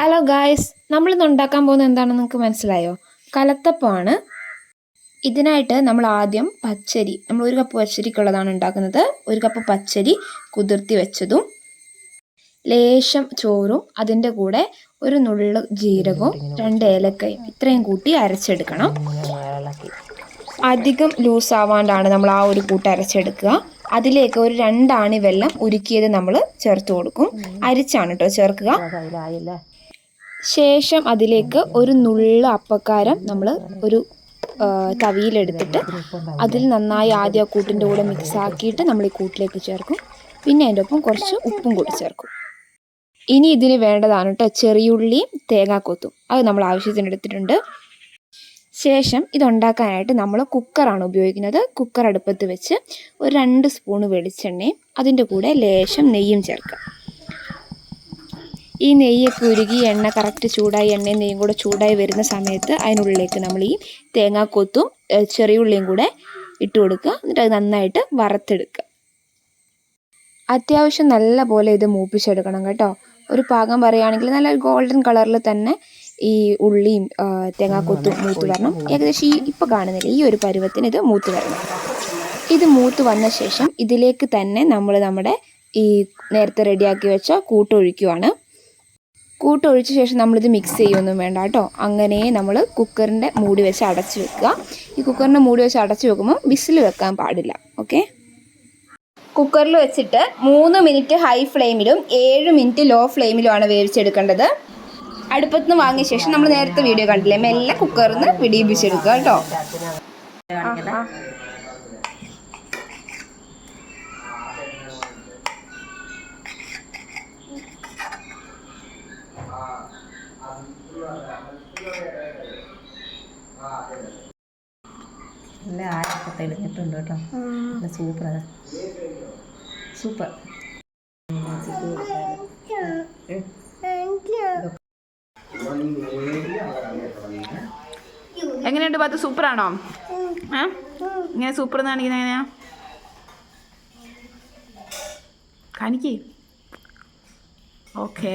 Hello guys നമ്മളിന്ന് ഉണ്ടാക്കാൻ പോകുന്നത് എന്താണെന്ന് നിങ്ങൾക്ക് മനസ്സിലായോ? കലത്തപ്പമാണ്. ഇതിനായിട്ട് നമ്മൾ ആദ്യം പച്ചരി നമ്മൾ ഒരു കപ്പ് പച്ചരിക്കുള്ളതാണ് ഉണ്ടാക്കുന്നത്. ഒരു കപ്പ് പച്ചരി കുതിർത്തി വെച്ചതും ലേശം ചോറും അതിന്റെ കൂടെ ഒരു നുള്ളു ജീരകവും രണ്ട് ഏലക്കയും ഇത്രയും കൂട്ടി അരച്ചെടുക്കണം. അധികം ലൂസ് ആവാണ്ടാണ് നമ്മൾ ആ ഒരു കൂട്ട് അരച്ചെടുക്കുക. അതിലേക്ക് ഒരു രണ്ടാണി വെള്ളം ഉരുക്കിയത് നമ്മൾ ചേർത്ത് കൊടുക്കും. അരിച്ചാണ് കേട്ടോ ചേർക്കുക. ശേഷം അതിലേക്ക് ഒരു നുള്ള അപ്പക്കാരം നമ്മൾ ഒരു തവിയിലെടുത്തിട്ട് അതിൽ നന്നായി ആദ്യം കൂട്ടിന്റെ കൂടെ മിക്സ് ആക്കിയിട്ട് നമ്മൾ ഈ കൂട്ടിലേക്ക് ചേർക്കും. പിന്നെ അതിന്റെ ഒപ്പം കുറച്ച് ഉപ്പും കൂടി ചേർക്കും. ഇനി ഇതിന് വേണ്ടതാണ് കേട്ടോ ചെറിയുള്ളിയും തേങ്ങാക്കൊത്തും. അത് നമ്മൾ ആവശ്യത്തിന് എടുത്തിട്ടുണ്ട്. ശേഷം ഇതുണ്ടാക്കാനായിട്ട് നമ്മൾ കുക്കറാണ് ഉപയോഗിക്കുന്നത്. കുക്കർ അടുപ്പത്ത് വെച്ച് ഒരു രണ്ട് സ്പൂണ് വെളിച്ചെണ്ണയും അതിന്റെ കൂടെ ലേശം നെയ്യും ചേർക്കുക ഈ നെയ്യൊക്കെ ഉരുകി എണ്ണ കറക്റ്റ് ചൂടായി എണ്ണയും നെയ്യും കൂടെ ചൂടായി വരുന്ന സമയത്ത് അതിനുള്ളിലേക്ക് നമ്മൾ ഈ തേങ്ങാക്കൊത്തും ചെറിയുള്ളിയും ചെറിയ ഉള്ളിയും കൂടെ ഇട്ട് കൊടുക്കുക. എന്നിട്ട് അത് നന്നായിട്ട് വറുത്തെടുക്കുക. അത്യാവശ്യം നല്ല പോലെ ഇത് മൂപ്പിച്ചെടുക്കണം കേട്ടോ. ഒരു പാകം പറയുകയാണെങ്കിൽ നല്ല ഗോൾഡൻ കളറിൽ തന്നെ ഈ ഉള്ളിയും തേങ്ങാക്കൊത്തും മൂത്ത് വരണം. ഏകദേശം ഈ ഇപ്പോൾ കാണുന്നില്ല. ഈ ഒരു പരുവത്തിന് ഇത് മൂത്ത് വരണം. ഇത് മൂത്ത് വന്ന ശേഷം ഇതിലേക്ക് തന്നെ നമ്മൾ നമ്മുടെ ഈ നേരത്തെ റെഡിയാക്കി വെച്ച കൂട്ടൊഴിക്കുവാണ് കൂട്ടൊഴിച്ച ശേഷം നമ്മളിത് മിക്സ് ചെയ്യൊന്നും വേണ്ട കേട്ടോ. അങ്ങനെ നമ്മൾ കുക്കറിന്റെ മൂടി വെച്ച് അടച്ചു വെക്കുക. ഈ കുക്കറിന്റെ മൂടി വെച്ച് അടച്ചു വെക്കുമ്പോൾ വിസിൽ വെക്കാൻ പാടില്ല. ഓക്കെ കുക്കറിൽ വെച്ചിട്ട് മൂന്ന് മിനിറ്റ് ഹൈ ഫ്ലെയിമിലും ഏഴ് മിനിറ്റ് ലോ ഫ്ലെയിമിലുമാണ് വേവിച്ചെടുക്കേണ്ടത്. അടുപ്പത്ത് നിന്ന് വാങ്ങിയ ശേഷം നമ്മൾ നേരത്തെ വീഡിയോ കണ്ടില്ലേ? മെല്ലെ കുക്കറിൽ നിന്ന് വിടിയിപ്പിച്ചെടുക്കുക കേട്ടോ. നല്ല ആരൊക്കെ തെളിഞ്ഞിട്ടുണ്ട് കേട്ടോ. നല്ല സൂപ്പർ സൂപ്പർ എങ്ങനെയുണ്ട് പത്ത് സൂപ്പറാണോ ആണോ? ഇങ്ങനെ സൂപ്പർ എന്ന് കാണിക്കുന്നത് എങ്ങനെയാ? കാണിക്കേ. ഓക്കേ